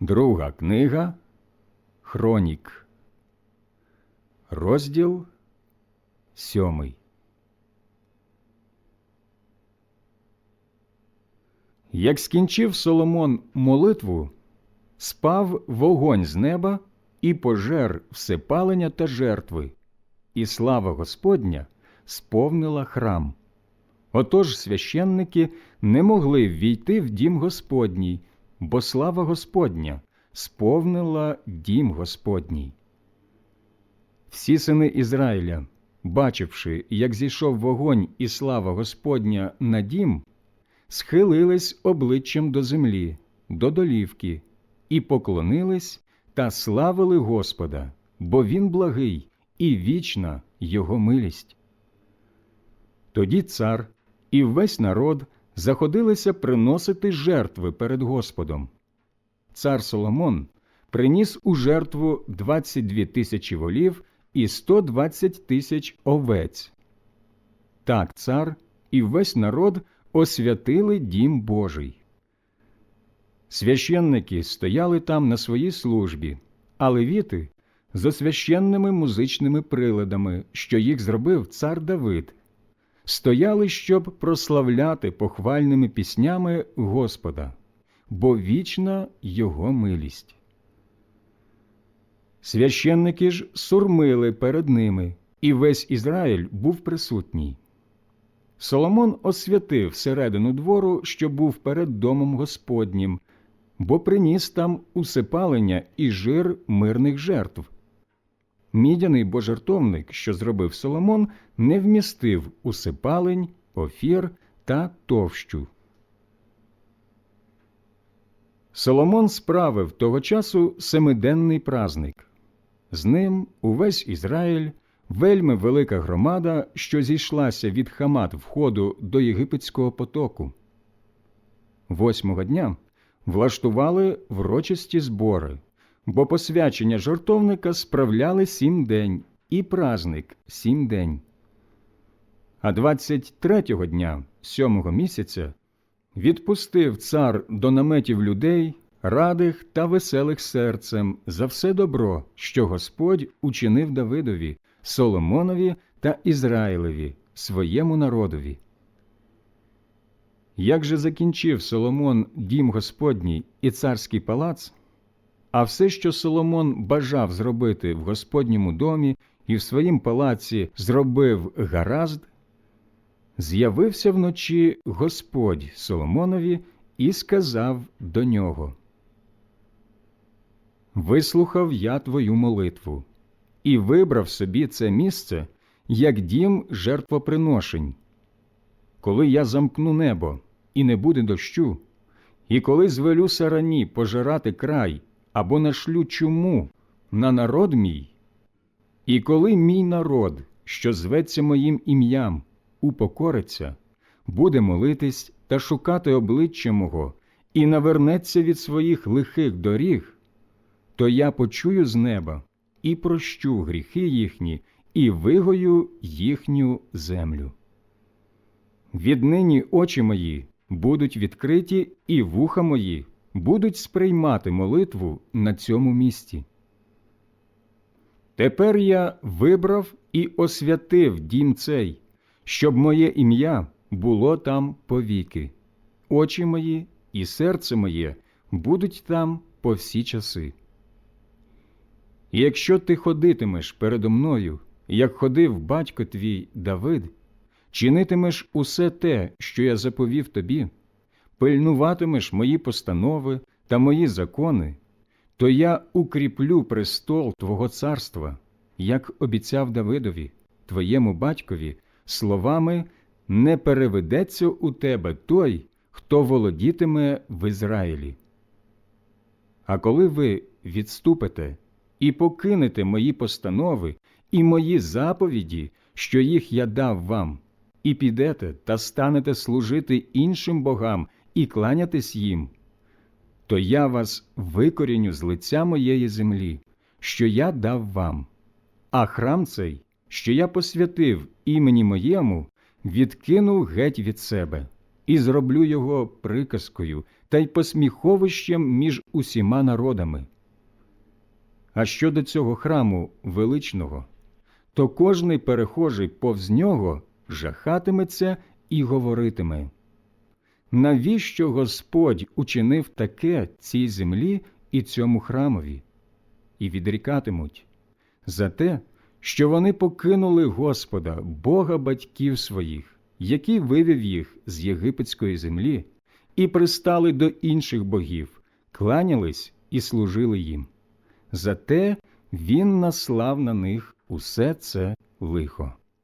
Друга книга Хронік, розділ сьомий. Як скінчив Соломон молитву, спав вогонь з неба і пожер всепалення та жертви, і слава Господня сповнила храм. Отож священники не могли ввійти в дім Господній, бо слава Господня сповнила дім Господній. Всі сини Ізраїля, бачивши, як зійшов вогонь і слава Господня на дім, схилились обличчям до землі, до долівки, і поклонились та славили Господа, бо Він благий і вічна Його милість. Тоді цар і весь народ заходилися приносити жертви перед Господом. Цар Соломон приніс у жертву 22 тисячі волів і 120 тисяч овець. Так цар і весь народ освятили дім Божий. Священники стояли там на своїй службі, а левіти за священними музичними приладами, що їх зробив цар Давид, стояли, щоб прославляти похвальними піснями Господа, бо вічна його милість. Священники ж сурмили перед ними, і весь Ізраїль був присутній. Соломон освятив середину двору, що був перед домом Господнім, бо приніс там усипалення і жир мирних жертв. Мідяний божертовник, що зробив Соломон, не вмістив усипалень, офір та товщу. Соломон справив того часу семиденний празник. З ним увесь Ізраїль, вельми велика громада, що зійшлася від Хамат входу до єгипетського потоку. Восьмого дня влаштували врочисті збори, бо посвячення жартовника справляли сім день і празник сім день. А двадцять третього дня сьомого місяця відпустив цар до наметів людей, радих та веселих серцем за все добро, що Господь учинив Давидові, Соломонові та Ізраїлеві, своєму народові. Як же закінчив Соломон дім Господній і царський палац, а все, що Соломон бажав зробити в Господньому домі і в своїм палаці зробив гаразд, з'явився вночі Господь Соломонові і сказав до нього Вислухав я твою молитву і вибрав собі це місце як дім жертвоприношень. Коли я замкну небо і не буде дощу, і коли звелю сарані пожирати край або нашлю чуму на народ мій, і коли мій народ, що зветься моїм ім'ям, упокориться, буде молитись та шукати обличчя мого і навернеться від своїх лихих доріг, то я почую з неба і прощу гріхи їхні, і вигою їхню землю. Віднині очі мої будуть відкриті, і вуха мої будуть сприймати молитву на цьому місці. Тепер я вибрав і освятив дім цей, щоб моє ім'я було там повіки, очі мої і серце моє будуть там по всі часи. Якщо ти ходитимеш передо мною, як ходив батько твій Давид, чинитимеш усе те, що я заповів тобі, пильнуватимеш мої постанови та мої закони, то я укріплю престол Твого царства, як обіцяв Давидові, твоєму батькові, словами не переведеться у тебе той, хто володітиме в Ізраїлі. А коли ви відступите і покинете мої постанови і мої заповіді, що їх я дав вам, і підете та станете служити іншим богам і кланятись їм, то я вас викоріню з лиця моєї землі, що я дав вам, а храм цей, що я посвятив імені моєму, відкину геть від себе, і зроблю його приказкою та й посміховищем між усіма народами. А щодо цього храму величного, то кожний перехожий повз нього жахатиметься і говоритиме навіщо Господь учинив таке цій землі і цьому храмові? І відрікатимуть за те, що вони покинули Господа, Бога батьків своїх, який вивів їх з єгипетської землі, і пристали до інших богів, кланялись і служили їм. Зате він наслав на них усе це лихо.